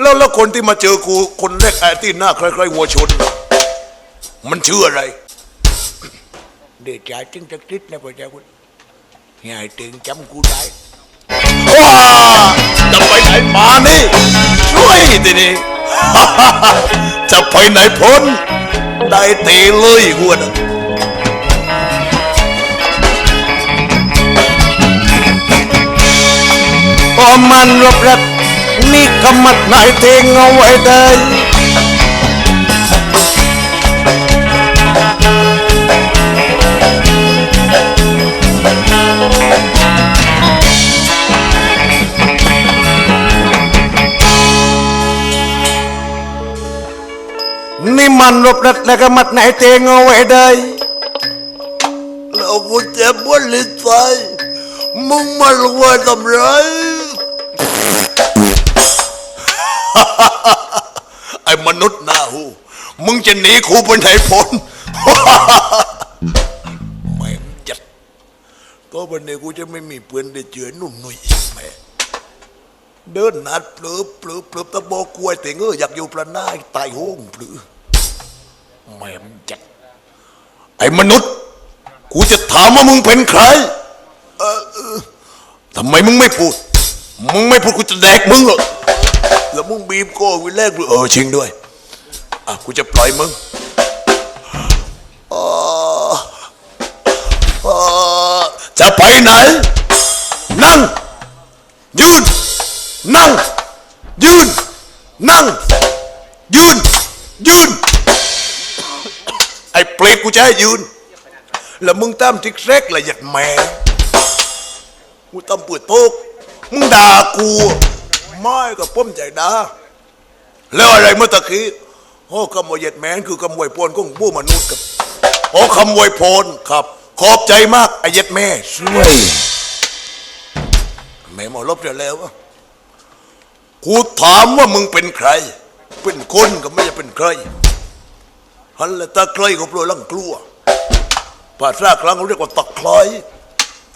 แล้วแล้วคนที่มาเจอกูคนแรกไอ้ที่หน้าคล้ายๆวัวชน มันชื่ออะไร để trả chứng thực tích là phải cho quân ngài tiền chấm cu đại ว้าจะไปไหนมานี่ช่วยทีนี่จะไปไหนพ้น ได้ตีเลยกูนะพอมันรบรัด นี่กำมัดนายเทงเอาไว้ได้นี่มันรบรัดแล้วก็มัดนายเทงเอาไว้ได้แล้วกูเจ็บปวดลิ้นใจมึงมาลงมาทำไร ไอ้มนุษย์หน้าหูมึงจะหนีกูไปไหนพ้นแม่งจัดก็วันนี้กูจะไม่มีเพื่อนได้เจอหนุ่มหนุ่ยอีกแม่เดินนัดเปลือเปลือเปลือตะโบกล้วยแต่เงออยากอยู่ประนาตายโห้งเปลือแม่งจัดไอ้มนุษย์ กูจะถามว่ามึงเป็นใคร เออเออทำไมมึงไม่พูด มึงไม่พูดกูจะแดกมึงเหรอ แล้วมึงบีบโก้วิแรกเลยเออจริงด้วยอะกูจะปล่อยมึงจะไปไหน นั่ง ยืน นั่ง ยืน นั่ง ยืน ยืน ไอ้เปรตกูจะให้ยืน แล้วมึงตามทิกเซ็กละหยัดแม่กูตามเปิดโต๊ะมึงด่ากู ไม่ก็ป้มใจด่าแล้วอะไรเมื่อตะกี้โอ้คำว่าเยัดแมนคือคำวยพรของผู้มนุษย์ครับโอ้คำวยพรครับ ขอบใจมากไอเยัดแม่ช่วยแม่หมอลบจะแล้ววะกูถามว่ามึงเป็นใคร เป็นคนก็ไม่ใช่เป็นใครฮันละตาใครก็โปรยลังกลัวภาษาครั้งเขาเรียกว่าตะไคร้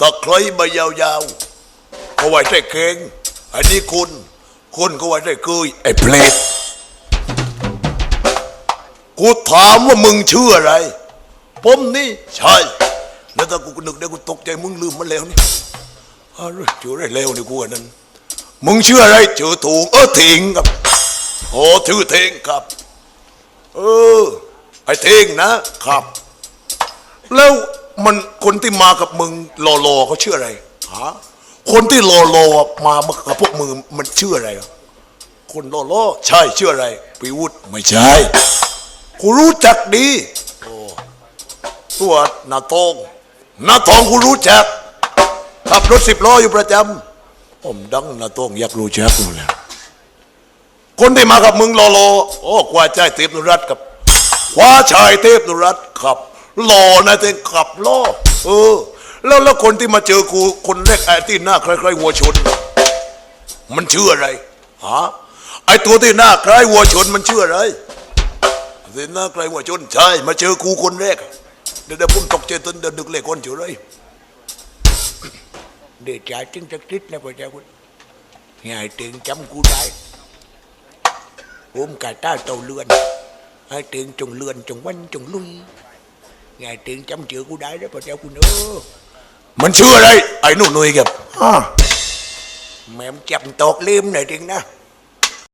ตะไคร้ใบยาวๆเขาไว้ใส่เกงอันนี้คุณ คุณเขาไว้ใส่เกยไอ้เพลทกูถามว่ามึงชื่ออะไร ผมนี่ใช่ แล้วถ้ากูนึกได้กูตกใจมึงลืมมันแล้วนี่อะไรชื่ออะไรแล้วนี่กูอันนั้น มึงชื่ออะไรชื่อถูกเออถิงครับโอ้ชื่อเทงครับ เออ ไอ้เทงนะครับ แล้วมันคนที่มากับมึงรอรอๆเขาชื่ออะไรฮะ คนที่รอรอๆมากับพวกมึงมันชื่ออะไร คนรอรอๆใช่ชื่ออะไรปีวุฒิไม่ใช่กูรู้จักดีโอ้ตัวนาทองนาทองกูรู้จักขับรถสิบล้ออยู่ประจำผมดังนาทองอยากรู้จักอยู่แล้วคนที่มากับมึงรอรอๆโอ้กว่าใจเทพนุรัตกับคว้าชายเทพนุรัตขับหล่อนะเต็งขับล้อเออ แล้วแล้วคนที่มาเจอกูคนแรกไอ้ที่หน้าคล้ายๆวัวชน มันชื่ออะไรฮะไอ้ตัวที่หน้าคล้ายวัวชนมันชื่ออะไรเที่หน้าคล้ายวัวชนใช่มาเจอกูคนแรกเดี๋ยวเดี๋ยวผมตกใจตนเดินดึกเลยคนเฉยเลยเดี๋ยวจ่ายจึงจะคิดนะพ่อเจ้าคุณง่ายถึงจำกูได้ผมกายตาเตาเลือนให้ถึงจงเลือนจงวันจงลุยง่ายถึงจำเจอกูได้แล้วพ่อเจ้าคุณเออ มันชื่ออะไร ไอ้หนุ่นนุยกับอ่า mẹ em chậm tọt liêm này tiền đó